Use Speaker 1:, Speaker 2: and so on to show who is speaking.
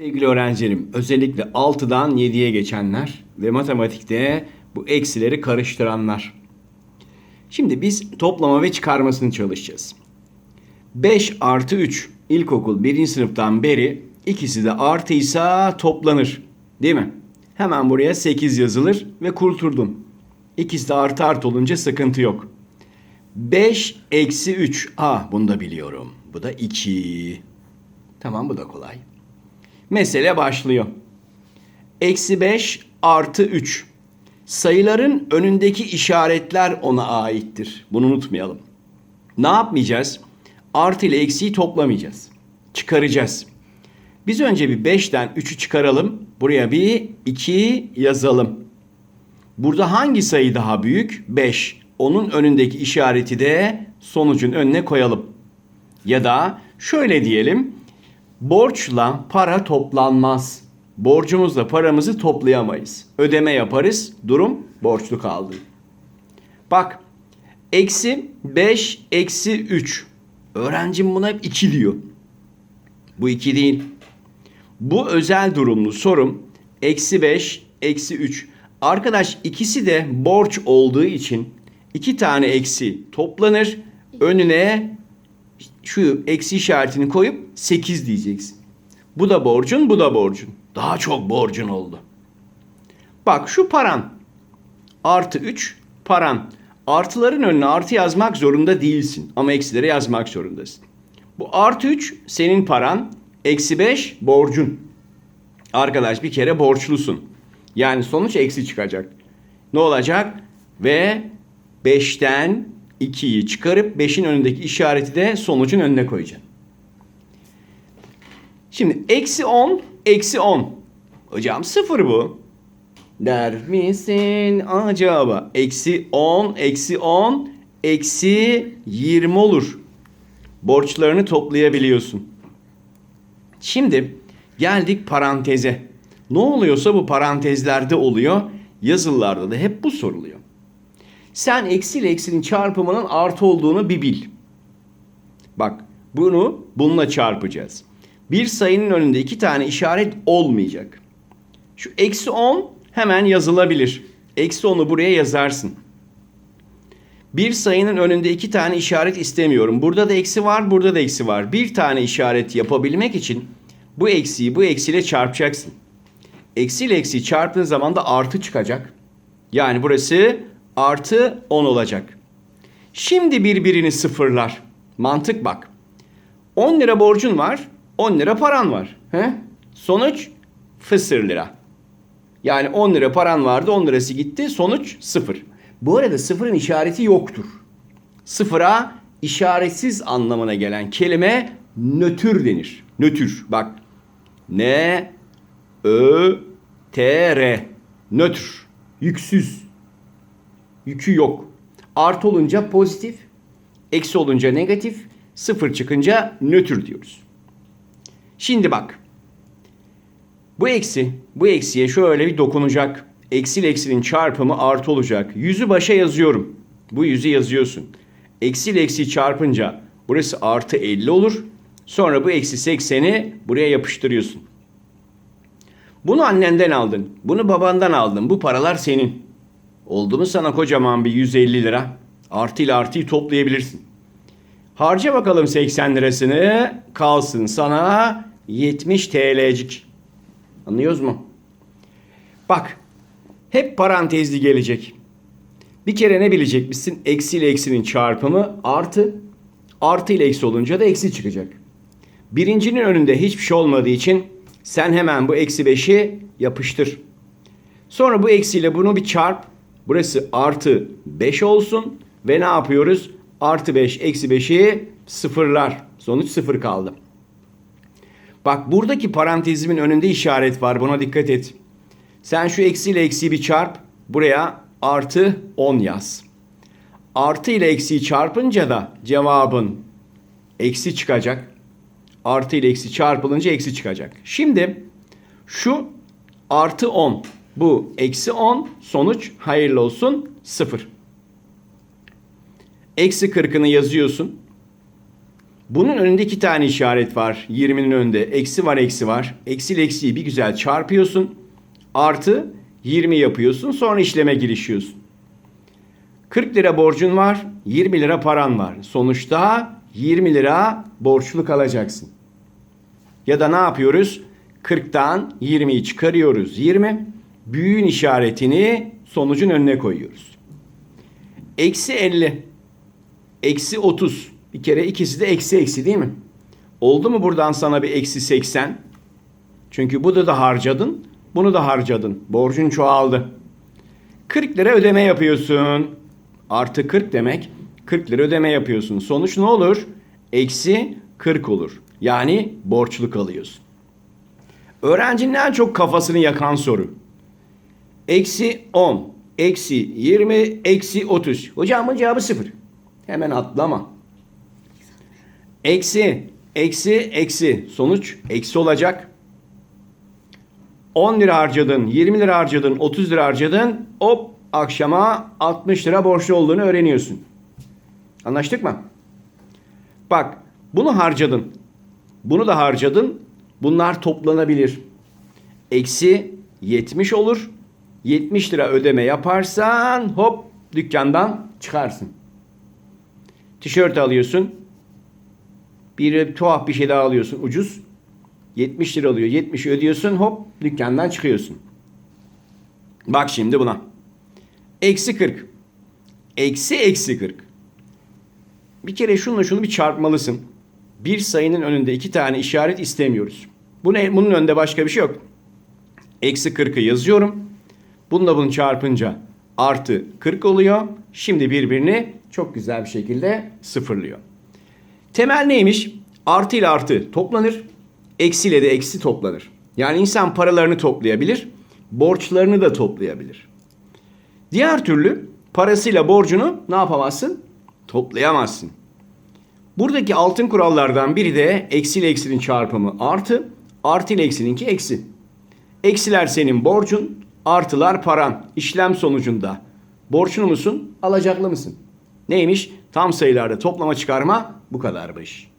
Speaker 1: Sevgili öğrencilerim, özellikle 6'dan 7'ye geçenler ve matematikte bu eksileri karıştıranlar. Şimdi biz toplama ve çıkarmasını çalışacağız. 5 artı 3 ilkokul 1. sınıftan beri ikisi de artıysa toplanır. Değil mi? Hemen buraya 8 yazılır ve kurtuldun. İkisi de artı artı olunca sıkıntı yok. 5 eksi 3. Ah bunu da biliyorum. Bu da 2. Tamam bu da kolay. Mesele başlıyor. Eksi 5 artı 3. Sayıların önündeki işaretler ona aittir. Bunu unutmayalım. Ne yapmayacağız? Artı ile eksiyi toplamayacağız. Çıkaracağız. Biz önce bir 5'ten 3'ü çıkaralım. Buraya bir 2 yazalım. Burada hangi sayı daha büyük? 5. Onun önündeki işareti de sonucun önüne koyalım. Ya da şöyle diyelim. Borçla para toplanmaz. Borcumuzla paramızı toplayamayız. Ödeme yaparız. Durum borçlu kaldı. Bak. Eksi 5 eksi 3. Öğrencim buna hep 2 diyor. Bu 2 değil. Bu özel durumlu sorum eksi 5 eksi 3. Arkadaş ikisi de borç olduğu için iki tane eksi toplanır. Önüne şu eksi işaretini koyup 8 diyeceksin. Bu da borcun, bu da borcun. Daha çok borcun oldu. Bak şu paran. Artı 3 paran. Artıların önüne artı yazmak zorunda değilsin. Ama eksileri yazmak zorundasın. Bu artı 3 senin paran. Eksi 5 borcun. Arkadaş bir kere borçlusun. Yani sonuç eksi çıkacak. Ne olacak? Ve 5'ten 2'yi çıkarıp 5'in önündeki işareti de sonucun önüne koyacaksın. Şimdi eksi 10, eksi 10. Hocam sıfır bu. Der misin acaba? Eksi 10, eksi 10, eksi 20 olur. Borçlarını toplayabiliyorsun. Şimdi geldik paranteze. Ne oluyorsa bu parantezlerde oluyor. Yazılılarda da hep bu soruluyor. Sen eksi ile eksinin çarpımının artı olduğunu bir bil. Bak bunu bununla çarpacağız. Bir sayının önünde iki tane işaret olmayacak. Şu eksi 10 hemen yazılabilir. Eksi 10'u buraya yazarsın. Bir sayının önünde iki tane işaret istemiyorum. Burada da eksi var, burada da eksi var. Bir tane işaret yapabilmek için bu eksiyi bu eksiyle çarpacaksın. Eksi ile eksiyi çarptığın zaman da artı çıkacak. Yani burası artı 10 olacak. Şimdi birbirini sıfırlar. Mantık bak. 10 lira borcun var, 10 lira paran var. He? Sonuç fısır lira. Yani 10 lira paran vardı, 10 lirası gitti, sonuç sıfır. Bu arada sıfırın işareti yoktur. Sıfıra işaretsiz anlamına gelen kelime nötr denir. Nötr. Bak. N Ö T R. Nötr. Yüksüz. Yükü yok. Artı olunca pozitif, eksi olunca negatif, sıfır çıkınca nötr diyoruz. Şimdi bak. Bu eksi, bu eksiye şöyle bir dokunacak. Eksi ile eksinin çarpımı artı olacak. Yüzü başa yazıyorum. Bu yüzü yazıyorsun. Eksi ile eksiyi çarpınca burası artı 50 olur. Sonra bu eksi 80'i buraya yapıştırıyorsun. Bunu annenden aldın. Bunu babandan aldın. Bu paralar senin. Oldu mu sana kocaman bir 150 lira? Artı ile artıyı toplayabilirsin. Harca bakalım 80 lirasını. Kalsın sana 70 TL'cik. Anlıyoruz mu? Bak. Hep parantezli gelecek. Bir kere ne bilecek misin? Eksi ile eksinin çarpımı artı. Artı ile eksi olunca da eksi çıkacak. Birincinin önünde hiçbir şey olmadığı için sen hemen bu eksi 5'i yapıştır. Sonra bu eksiyle bunu bir çarp. Burası artı 5 olsun. Ve ne yapıyoruz? Artı 5 eksi 5'i sıfırlar. Sonuç sıfır kaldı. Bak buradaki parantezimin önünde işaret var. Buna dikkat et. Sen şu eksiyle eksiyi bir çarp. Buraya artı 10 yaz. Artı ile eksiyi çarpınca da cevabın eksi çıkacak. Artı ile eksi çarpılınca eksi çıkacak. Şimdi şu artı 10. Bu eksi 10 sonuç hayırlı olsun 0. Eksi 40'ını yazıyorsun. Bunun önünde iki tane işaret var. 20'nin önünde. Eksi var, eksi var. Eksi ile eksiyi bir güzel çarpıyorsun. Artı 20 yapıyorsun. Sonra işleme girişiyorsun. 40 lira borcun var. 20 lira paran var. Sonuçta 20 lira borçlu kalacaksın. Ya da ne yapıyoruz? 40'tan 20'yi çıkarıyoruz. 20. Büyüğün işaretini sonucun önüne koyuyoruz. Eksi 50. Eksi 30. Bir kere ikisi de eksi eksi değil mi? Oldu mu buradan sana bir eksi 80? Çünkü bunu da harcadın. Bunu da harcadın. Borcun çoğaldı. 40 lira ödeme yapıyorsun. Artı 40 demek 40 lira ödeme yapıyorsun. Sonuç ne olur? Eksi 40 olur. Yani borçlu kalıyorsun. Öğrencinin en çok kafasını yakan soru. Eksi 10, eksi 20, eksi 30. Hocamın cevabı 0. Hemen atlama. Eksi, eksi, eksi. Sonuç eksi olacak. 10 lira harcadın, 20 lira harcadın, 30 lira harcadın. Hop akşama 60 lira borçlu olduğunu öğreniyorsun. Anlaştık mı? Bak bunu harcadın. Bunu da harcadın. Bunlar toplanabilir. Eksi 70 olur. 70 lira ödeme yaparsan hop dükkandan çıkarsın. Tişört alıyorsun. Bir tuhaf bir şey daha alıyorsun ucuz. 70 lira alıyor. 70 ödüyorsun hop dükkandan çıkıyorsun. Bak şimdi buna. Eksi 40. Eksi eksi 40. Bir kere şununla şunu bir çarpmalısın. Bir sayının önünde iki tane işaret istemiyoruz. Bu ne? Bunun önünde başka bir şey yok. Eksi 40'ı yazıyorum. Bununla bunu çarpınca artı 40 oluyor. Şimdi birbirini çok güzel bir şekilde sıfırlıyor. Temel neymiş? Artı ile artı toplanır. Eksi ile de eksi toplanır. Yani insan paralarını toplayabilir. Borçlarını da toplayabilir. Diğer türlü parasıyla borcunu ne yapamazsın? Toplayamazsın. Buradaki altın kurallardan biri de eksi ile eksinin çarpımı artı, artı ile eksininki eksi. Eksiler senin borcun, artılar paran. İşlem sonucunda borçlu musun, alacaklı mısın? Neymiş? Tam sayılarda toplama çıkarma bu kadarmış.